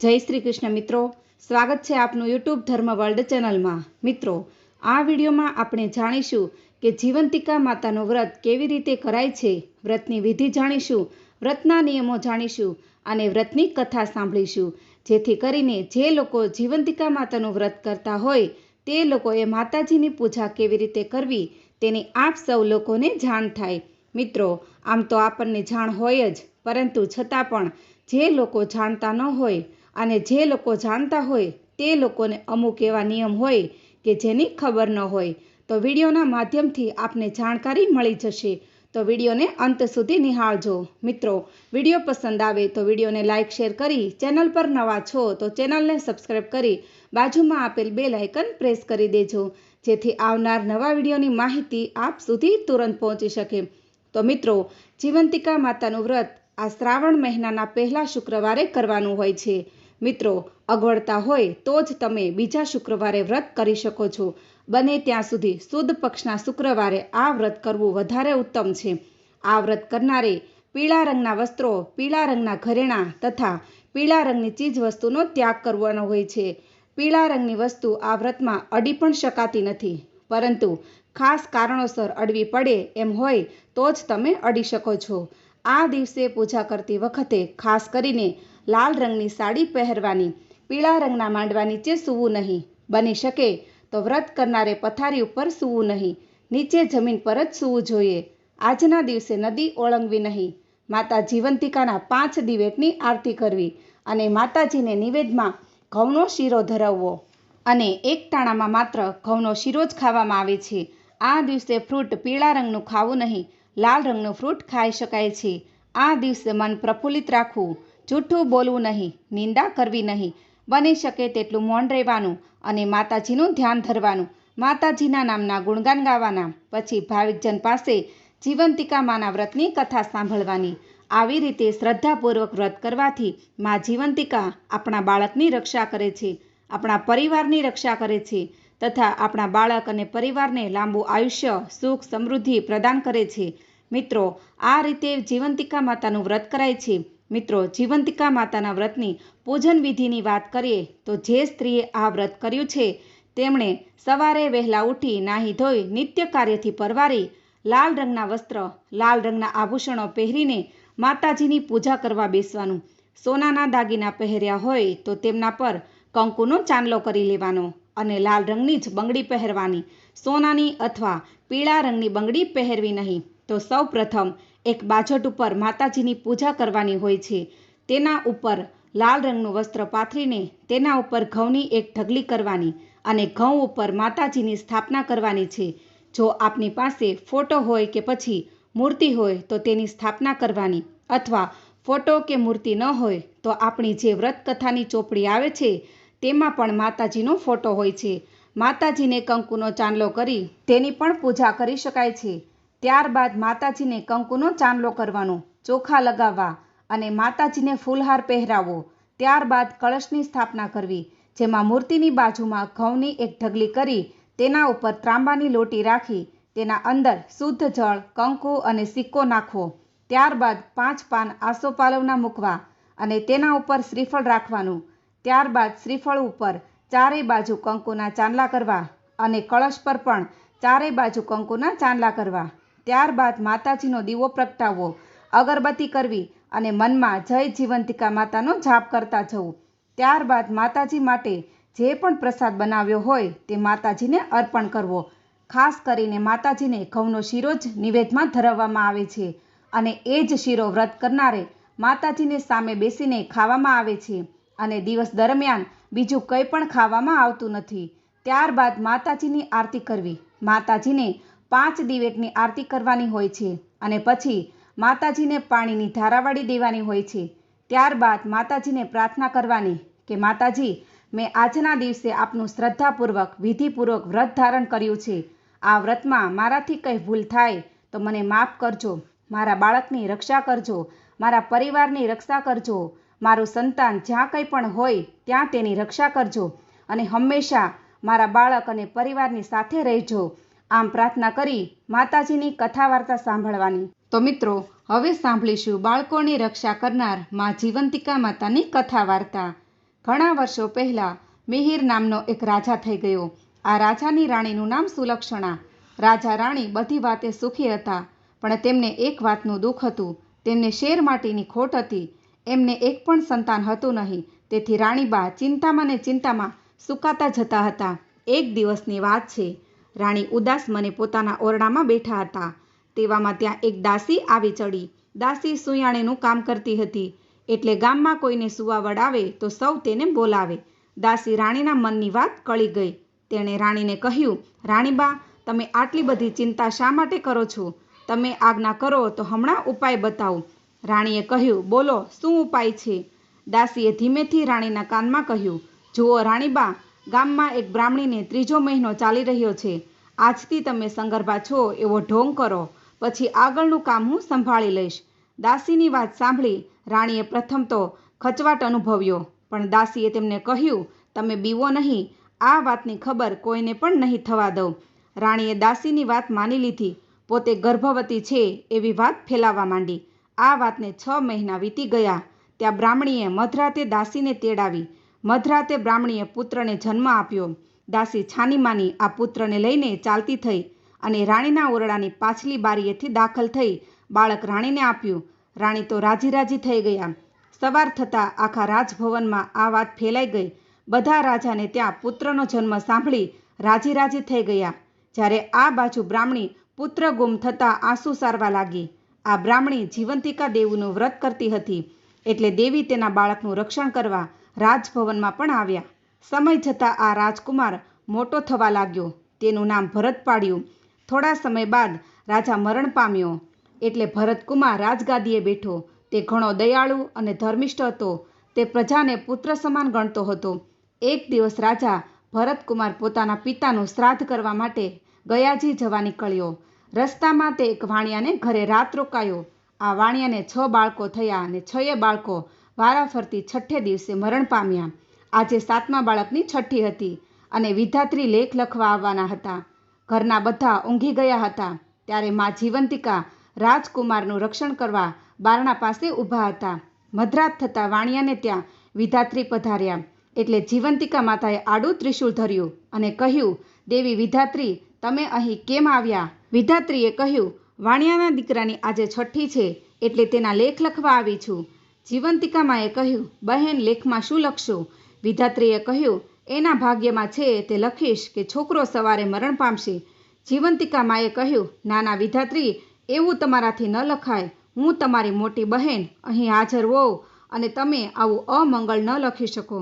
જય શ્રી કૃષ્ણ મિત્રો. સ્વાગત છે આપનું યુટ્યુબ ધર્મ વર્લ્ડ ચેનલમાં. મિત્રો, આ વિડીયોમાં આપણે જાણીશું કે જીવંતિકા માતાનું વ્રત કેવી રીતે કરાય છે. વ્રતની વિધિ જાણીશું, વ્રતના નિયમો જાણીશું અને વ્રતની કથા સાંભળીશું. જેથી કરીને જે લોકો જીવંતિકા માતાનું વ્રત કરતા હોય, તે લોકોએ માતાજીની પૂજા કેવી રીતે કરવી, તેની આપ સૌ લોકોને જાણ થાય. મિત્રો, આમ તો આપણને જાણ હોય જ, પરંતુ છતાં પણ જે લોકો જાણતા ન હોય અને જે લોકો જાણતા હોય તે લોકોને અમુક એવા નિયમ હોય કે જેની ખબર ન હોય. તો વિડીયોના માધ્યમથી આપને જાણકારી મળી જશે. તો વિડીયોને અંત સુધી નિહાળજો. મિત્રો, વીડિયો પસંદ આવે તો વિડીયોને લાઇક શેર કરી ચેનલ પર નવા છો તો ચેનલને સબસ્ક્રાઈબ કરી બાજુમાં આપેલ બે લાઇકન પ્રેસ કરી દેજો. જેથી આવનાર નવા વિડીયોની માહિતી આપ સુધી તુરંત પહોંચી શકે. તો મિત્રો, જીવંતિકા માતાનું વ્રત આ શ્રાવણ મહિનાના પહેલા શુક્રવારે કરવાનું હોય છે. મિત્રો, અગવડતા હોય તો જ તમે બીજા શુક્રવારે વ્રત કરી શકો છો. બને ત્યાં સુધી શુદ્ધ પક્ષના શુક્રવારે આ વ્રત કરવું વધારે ઉત્તમ છે. આ વ્રત કરનારે પીળા રંગના વસ્ત્રો, પીળા રંગના ઘરેણાં તથા પીળા રંગની ચીજ વસ્તુનો ત્યાગ કરવાનો હોય છે. પીળા રંગની વસ્તુ આ વ્રતમાં અડી પણ શકાતી નથી, પરંતુ ખાસ કારણોસર અડવી પડે એમ હોય તો જ તમે અડી શકો છો. આ દિવસે પૂજા કરતી વખતે ખાસ કરીને લાલ રંગની સાડી પહેરવાની, પીળા રંગના માંડવા નીચે સૂવું નહીં. બની શકે તો વ્રત કરનારે પથારી ઉપર સૂવું નહીં. નીચે જમીન પર જ સૂવું જોઈએ. આજના દિવસે નદી ઓળંગવી નહીં. માતા જીવંતિકાના પાંચ દિવેટની આરતી કરવી અને માતાજીને નિવેદમાં ઘઉંનો શીરો ધરાવવો. અને એક ટાણામાં માત્ર ઘઉંનો શીરો જ ખાવામાં આવે છે. આ દિવસે ફ્રૂટ પીળા રંગનું ખાવું નહીં. લાલ રંગનું ફ્રૂટ ખાઈ શકાય છે. આ દિવસે મન પ્રફુલ્લિત રાખવું. જૂઠું બોલવું નહીં, નિંદા કરવી નહીં. બની શકે તેટલું મૌન રહેવાનું અને માતાજીનું ધ્યાન ધરવાનું. માતાજીના નામના ગુણગાન ગાવાના, પછી ભાવિકજન પાસે જીવંતિકા માના વ્રતની કથા સાંભળવાની. આવી રીતે શ્રદ્ધાપૂર્વક વ્રત કરવાથી મા જીવંતિકા આપણા બાળકની રક્ષા કરે છે, આપણા પરિવારની રક્ષા કરે છે, તથા આપણા બાળક અને પરિવારને લાંબુ આયુષ્ય, સુખ, સમૃદ્ધિ પ્રદાન કરે છે. મિત્રો, આ રીતે જીવંતિકા માતાનું વ્રત કરાય છે. મિત્રો, જીવંતિકા માતાના વ્રતની પૂજન વિધિની વાત કરીએ તો જે સ્ત્રીએ આ વ્રત કર્યું છે, તેમણે સવારે વહેલા ઉઠી નાહી ધોઈ નિત્ય કાર્યથી પરવારી લાલ રંગના વસ્ત્ર, લાલ રંગના આભૂષણો પહેરીને માતાજીની પૂજા કરવા બેસવાનું. સોનાના દાગીના પહેર્યા હોય તો તેમના પર કંકુનો ચાંદલો કરી લેવાનો અને લાલ રંગની જ બંગડી પહેરવાની. સોનાની અથવા પીળા રંગની બંગડી પહેરવી નહીં તો સૌ પ્રથમ એક બાજટ ઉપર માતાજીની પૂજા કરવાની હોય છે. તેના ઉપર લાલ રંગનું વસ્ત્ર પાથરીને તેના ઉપર ઘઉંની એક ઢગલી કરવાની અને ઘઉં ઉપર માતાજીની સ્થાપના કરવાની છે. જો આપની પાસે ફોટો હોય કે પછી મૂર્તિ હોય તો તેની સ્થાપના કરવાની અથવા ફોટો કે મૂર્તિ ન હોય તો આપણી જે વ્રત કથાની ચોપડી આવે છે તેમાં પણ માતાજીનો ફોટો હોય છે. માતાજીને કંકુનો ચાંદલો કરી તેની પણ પૂજા કરી શકાય છે. ત્યારબાદ માતાજીને કંકુનો ચાંદલો કરવાનો, ચોખા લગાવવા અને માતાજીને ફૂલહાર પહેરાવો ત્યારબાદ કળશની સ્થાપના કરવી, જેમાં મૂર્તિની બાજુમાં ઘઉંની એક ઢગલી કરી તેના ઉપર ત્રાંબાની લોટી રાખી તેના અંદર શુદ્ધ જળ, કંકુ અને સિક્કો નાખવો. ત્યારબાદ પાંચ પાન આસોપાલવના મૂકવા અને તેના ઉપર શ્રીફળ રાખવાનું. ત્યારબાદ શ્રીફળ ઉપર ચારે બાજુ કંકુના ચાંદલા કરવા અને કળશ પર પણ ચારે બાજુ કંકુના ચાંદલા કરવા. ત્યારબાદ માતાજીનો દીવો પ્રગટાવવો, અગરબત્તી કરવી અને મનમાં જય જીવંતિકા માતાનો જાપ કરતા જવું. ત્યારબાદ માતાજી માટે જે પણ પ્રસાદ બનાવ્યો હોય તે માતાજીને અર્પણ કરવો. ખાસ કરીને માતાજીને ઘઉંનો શીરો જ નિવેદમાં ધરવવામાં આવે છે અને એ જ શીરો વ્રત કરનારે માતાજીને સામે બેસીને ખાવામાં આવે છે અને દિવસ દરમિયાન બીજું કંઈ પણ ખાવામાં આવતું નથી. ત્યારબાદ માતાજીની આરતી કરવી. માતાજીને પાંચ દિવેટની આરતી કરવાની હોય છે અને પછી માતાજીને પાણીની ધારાવાળી દેવાની હોય છે. ત્યારબાદ માતાજીને પ્રાર્થના કરવાની કે, માતાજી, મેં આજના દિવસે આપનું શ્રદ્ધાપૂર્વક, વિધિપૂર્વક વ્રત ધારણ કર્યું છે. આ વ્રતમાં મારાથી કંઈ ભૂલ થાય તો મને માફ કરજો. મારા બાળકની રક્ષા કરજો. મારા પરિવારની રક્ષા કરજો. મારું સંતાન જ્યાં કંઈ પણ હોય ત્યાં તેની રક્ષા કરજો અને હંમેશા મારા બાળક અને પરિવારની સાથે રહેજો. આમ પ્રાર્થના કરી માતાજીની કથા વાર્તા સાંભળવાની. તો મિત્રો, હવે સાંભળીશું બાળકોની રક્ષા કરનાર મા જીવંતિકા માતાની કથા વાર્તા ઘણા વર્ષો પહેલાં મિહિર નામનો એક રાજા થઈ ગયો. આ રાજાની રાણીનું નામ સુલક્ષણા. રાજા રાણી બધી વાતે સુખી હતા, પણ તેમને એક વાતનું દુઃખ હતું. તેમને શેર માટીની ખોટ હતી. એમને એક પણ સંતાન હતું નહીં. તેથી રાણીબા ચિંતામાં ને ચિંતામાં સુકાતા જતા હતા. એક દિવસની વાત છે રાણી ઉદાસ મને પોતાના ઓરડામાં બેઠા હતા. તેવામાં ત્યાં એક દાસી આવી ચડી. દાસી સુયાણીનું કામ કરતી હતી. એટલે ગામમાં કોઈને સુવા આવે તો સૌ તેને બોલાવે. દાસી રાણીના મનની વાત કળી ગઈ. તેણે રાણીને કહ્યું, રાણીબા, તમે આટલી બધી ચિંતા શા માટે કરો છો? તમે આજ્ઞા કરો તો હમણાં ઉપાય બતાવો. રાણીએ કહ્યું, બોલો, શું ઉપાય છે? દાસીએ ધીમેથી રાણીના કાનમાં કહ્યું, જુઓ રાણીબા, ગામમાં એક બ્રાહ્મણીને ત્રીજો મહિનો ચાલી રહ્યો છે. આજથી તમે સંગર્ભા છો એવો ઢોંગ કરો. પછી આગળનું કામ હું સંભાળી લઈશ. દાસીની વાત સાંભળી રાણીએ પ્રથમ તો ખચવાટ અનુભવ્યો, પણ દાસીએ તેમને કહ્યું, તમે બીવો નહીં. આ વાતની ખબર કોઈને પણ નહીં થવા દઉં. રાણીએ દાસીની વાત માની લીધી. પોતે ગર્ભવતી છે એવી વાત ફેલાવવા માંડી. આ વાતને છ મહિના વીતી ગયા. ત્યાં બ્રાહ્મણીએ મધરાતે દાસીને તેડાવી. મધરાતે બ્રાહ્મણીએ પુત્રને જન્મ આપ્યો. દાસી છાનીમાની આ પુત્રને લઈને ચાલતી થઈ અને રાણીના ઓરડાની પાછલી બારીએથી દાખલ થઈ બાળક રાણીને આપ્યું. રાણી તો રાજી રાજી થઈ ગયા. સવાર થતાં આખા રાજભવનમાં આ વાત ફેલાઈ ગઈ. બધા રાજાને ત્યાં પુત્રનો જન્મ સાંભળી રાજી રાજી થઈ ગયા. જ્યારે આ બાજુ બ્રાહ્મણી પુત્ર ગુમ થતાં આંસુ સારવા લાગી. આ બ્રાહ્મણી જીવંતિકા દેવીનું વ્રત કરતી હતી. એટલે દેવી તેના બાળકનું રક્ષણ કરવા રાજભવનમાં પણ આવ્યા. સમય જતાં આ રાજકુમાર મોટો થવા લાગ્યો. તેનું નામ ભરત પાડ્યું. થોડા સમય બાદ રાજા મરણ પામ્યો. એટલે ભરતકુમાર રાજગાદીએ બેઠો. તે ઘણો દયાળુ અને ધર્મિષ્ઠ હતો. તે પ્રજાને પુત્ર સમાન ગણતો હતો. એક દિવસ રાજા ભરતકુમાર પોતાના પિતાનું શ્રાદ્ધ કરવા માટે ગયાજી જવા નીકળ્યો. રસ્તામાં તે એક વાણિયાને ઘરે રાત રોકાયો. આ વાણિયાને છ બાળકો થયા અને છએ બાળકો વારાફરતી છઠ્ઠે દિવસે મરણ પામ્યા. આજે સાતમા બાળકની છઠ્ઠી હતી અને વિધાત્રી લેખ લખવા આવવાના હતા. ઘરના બધા ઊંઘી ગયા હતા. ત્યારે મા જીવંતિકા રાજકુમારનું રક્ષણ કરવા બારણા પાસે ઊભા હતા. મધરાત થતાં વાણિયાને ત્યાં વિધાત્રી પધાર્યા. એટલે જીવંતિકા માતાએ આડું ત્રિશુલ ધર્યું અને કહ્યું, દેવી વિધાત્રી, તમે અહીં કેમ આવ્યા? વિધાત્રીએ કહ્યું, વાણિયાના દીકરાની આજે છઠ્ઠી છે, એટલે તેના લેખ લખવા આવી છું. જીવંતિકા માએ કહ્યું, બહેન, લેખમાં શું લખશો? વિધાત્રીએ કહ્યું, એના ભાગ્યમાં છે તે લખીશ કે છોકરો સવારે મરણ પામશે. જીવંતિકા માએ કહ્યું, નાના વિધાત્રી, એવું તમારાથી ન લખાય. હું તમારી મોટી બહેન, અહીં હાજર હોઉં અને તમે આવું અમંગળ ન લખી શકો.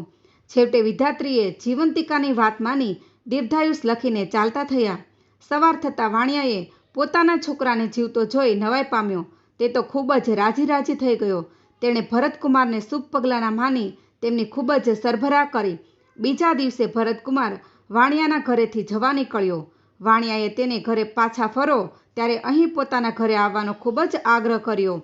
છેવટે વિધાત્રીએ જીવંતિકાની વાત માની દીર્ઘાયુષ લખીને ચાલતા થયા. સવાર થતાં વાણિયાએ પોતાના છોકરાને જીવતો જોઈ નવાઈ પામ્યો. તે તો ખૂબ જ રાજી રાજી થઈ ગયો. તેણે ભરતકુમારને શુભ પગલાંના માની તેમની ખૂબ જ સરભરા કરી. બીજા દિવસે ભરતકુમાર વાણિયાના ઘરેથી જવા નીકળ્યો. વાણિયાએ તેને ઘરે પાછા ફરો ત્યારે અહીં પોતાના ઘરે આવવાનો ખૂબ જ આગ્રહ કર્યો.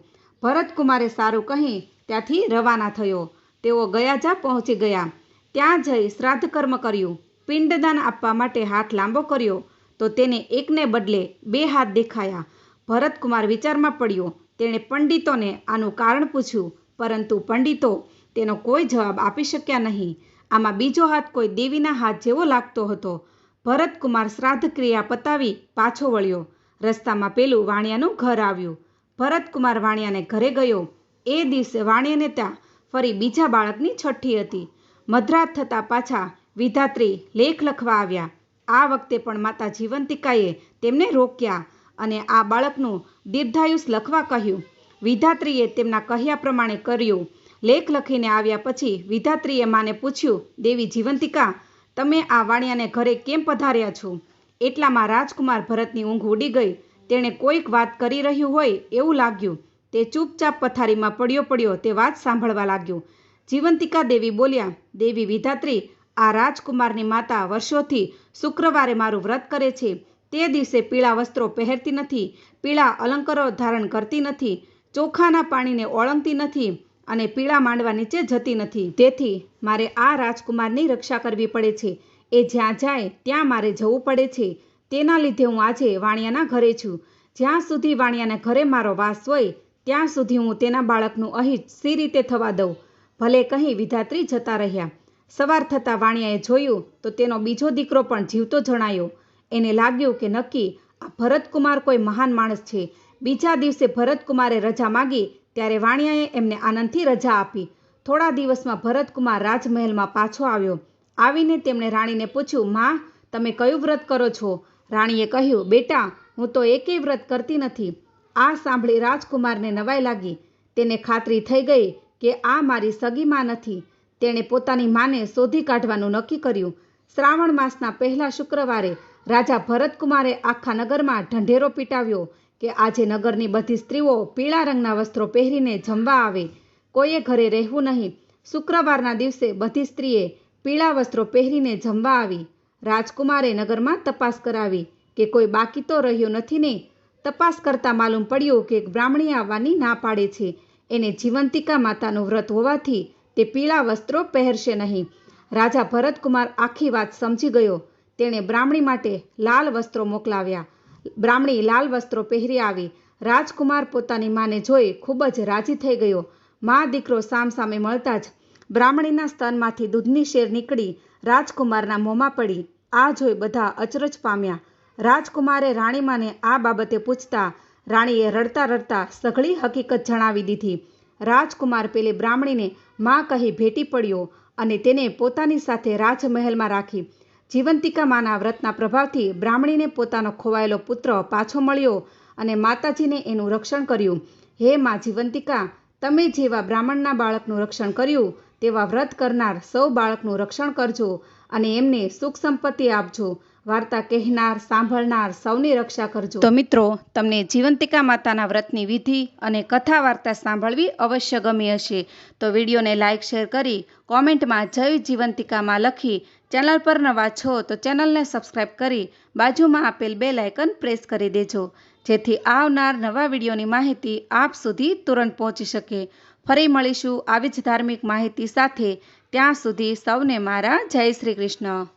ભરતકુમારે સારું કહી ત્યાંથી રવાના થયો. તેઓ ગયાજા પહોંચી ગયા. ત્યાં જઈ શ્રાદ્ધ કર્મ કર્યું. પિંડદાન આપવા માટે હાથ લાંબો કર્યો તો તેને એકને બદલે બે હાથ દેખાયા. ભરતકુમાર વિચારમાં પડ્યો. તેણે પંડિતોને આનું કારણ પૂછ્યું, પરંતુ પંડિતો તેનો કોઈ જવાબ આપી શક્યા નહીં. આમાં બીજો હાથ કોઈ દેવીના હાથ જેવો લાગતો હતો. ભરતકુમાર શ્રાદ્ધ ક્રિયા પતાવી પાછો વળ્યો. રસ્તામાં પેલું વાણિયાનું ઘર આવ્યું. ભરતકુમાર વાણિયાને ઘરે ગયો. એ દિવસે વાણિયાને ત્યાં ફરી બીજા બાળકની છઠ્ઠી હતી. મધરાત થતાં પાછા વિધાત્રી લેખ લખવા આવ્યા. આ વખતે પણ માતા જીવંતિકાએ તેમને રોક્યા અને આ બાળકનું દીર્ઘાયુષ લખવા કહ્યું. વિધાત્રીએ તેમના કહ્યા પ્રમાણે કર્યું. લેખ લખીને આવ્યા પછી વિધાત્રીએ માને પૂછ્યું, દેવી જીવંતિકા, તમે આ વાણિયાને ઘરે કેમ પધાર્યા છો? એટલામાં રાજકુમાર ભરતની ઊંઘ ઉડી ગઈ. તેણે કોઈક વાત કરી રહ્યું હોય એવું લાગ્યું. તે ચૂપચાપ પથારીમાં પડ્યો પડ્યો તે વાત સાંભળવા લાગ્યો. જીવંતિકા દેવી બોલ્યા, દેવી વિધાત્રી, આ રાજકુમારની માતા વર્ષોથી શુક્રવારે મારું વ્રત કરે છે. તે દિવસે પીળા વસ્ત્રો પહેરતી નથી, પીળા અલંકારો ધારણ કરતી નથી, ચોખાના પાણીને ઓળંગતી નથી. અને પીળા માંડવા નીચે જતી નથી. તેથી મારે આ રાજકુમારની રક્ષા કરવી પડે છે. એ જ્યાં જાય ત્યાં મારે જવું પડે છે. તેના લીધે હું આજે વાણિયાના ઘરે છું. જ્યાં સુધી વાણિયાના ઘરે મારો વાસ હોય, ત્યાં સુધી હું તેના બાળકનું અહીં સી રીતે થવા દઉં. ભલે કહી વિધાત્રી જતા રહ્યા. સવાર થતાં વાણિયાએ જોયું તો તેનો બીજો દીકરો પણ જીવતો જણાયો. એને લાગ્યું કે નક્કી આ ભરતકુમાર કોઈ મહાન માણસ છે. બીજા દિવસે ભરતકુમારે રજા માગી ત્યારે વાણિયાએ એમને આનંદથી રજા આપી. થોડા દિવસમાં ભરતકુમાર રાજમહેલમાં પાછો આવ્યો. આવીને તેમણે રાણીને પૂછ્યું, માં, તમે કયું વ્રત કરો છો? રાણીએ કહ્યું, બેટા, હું તો એકેય વ્રત કરતી નથી. આ સાંભળી રાજકુમારને નવાઈ લાગી. તેને ખાતરી થઈ ગઈ કે આ મારી સગી માં નથી. તેણે પોતાની માને શોધી કાઢવાનું નક્કી કર્યું. શ્રાવણ માસના પહેલા શુક્રવારે રાજા ભરતકુમારે આખા નગરમાં ઢંઢેરો પીટાવ્યો. કે આજે નગરની બધી સ્ત્રીઓ પીળા રંગના વસ્ત્રો પહેરીને જમવા આવે. કોઈએ ઘરે રહેવું નહીં. શુક્રવારના દિવસે બધી સ્ત્રીએ પીળા વસ્ત્રો પહેરીને જમવા આવી. રાજકુમારે નગરમાં તપાસ કરાવી કે કોઈ બાકી તો રહ્યો નથી ને. તપાસ કરતાં માલુમ પડ્યું કે બ્રાહ્મણી આવવાની ના પાડે છે. એને જીવંતિકા માતાનું વ્રત હોવાથી તે પીળા વસ્ત્રો પહેરશે નહીં. રાજા ભરતકુમાર આખી વાત સમજી ગયો. તેણે બ્રાહ્મણી માટે લાલ વસ્ત્રો મોકલાવ્યા. બ્રાહ્મણી લાલ વસ્ત્રો પહેરી આવી. રાજકુમાર પોતાની માને જોઈ ખૂબ જ રાજી થઈ ગયો. મા દીકરો સામસામે મળતા જ બ્રાહ્મણીના સ્તનમાંથી દૂધની શેર નીકળી રાજકુમારના મોંમાં પડી. આ જોઈ બધા અચરજ પામ્યા. રાજકુમારે રાણીમાને આ બાબતે પૂછતા રાણીએ રડતા રડતા સઘળી હકીકત જણાવી દીધી. રાજકુમાર પેલી બ્રાહ્મણીને માં કહી ભેટી પડ્યો અને તેને પોતાની સાથે રાજમહેલમાં રાખી. જીવંતિકા માના વ્રતના પ્રભાવથી બ્રાહ્મણીને પોતાનો ખોવાયેલો પુત્ર પાછો મળ્યો અને માતાજીને એનું રક્ષણ કર્યું. હે મા જીવંતિકા, તમે જેવા બ્રાહ્મણના બાળકનું રક્ષણ કર્યું, તેવા વ્રત કરનાર સૌ બાળકનું રક્ષણ કરજો અને એમને સુખ સંપત્તિ આપજો. વાર્તા કહેનાર, સાંભળનાર સૌની રક્ષા કરજો. તો મિત્રો, તમને જીવંતિકા માતાના વ્રતની વિધિ અને કથા વાર્તા સાંભળવી અવશ્ય ગમી હશે. તો વિડીયોને લાઇક શેર કરી કોમેન્ટમાં જય જીવંતિકામાં લખી ચેનલ પર નવા છો તો ચેનલને સબસ્ક્રાઈબ કરી બાજુમાં આપેલ બે લાયકન પ્રેસ કરી દેજો. જેથી આવનાર નવા વિડીયોની માહિતી આપ સુધી તુરંત પહોંચી શકે. ફરી મળીશું આવી જ ધાર્મિક માહિતી સાથે. ત્યાં સુધી સૌને મારા જય શ્રી કૃષ્ણ.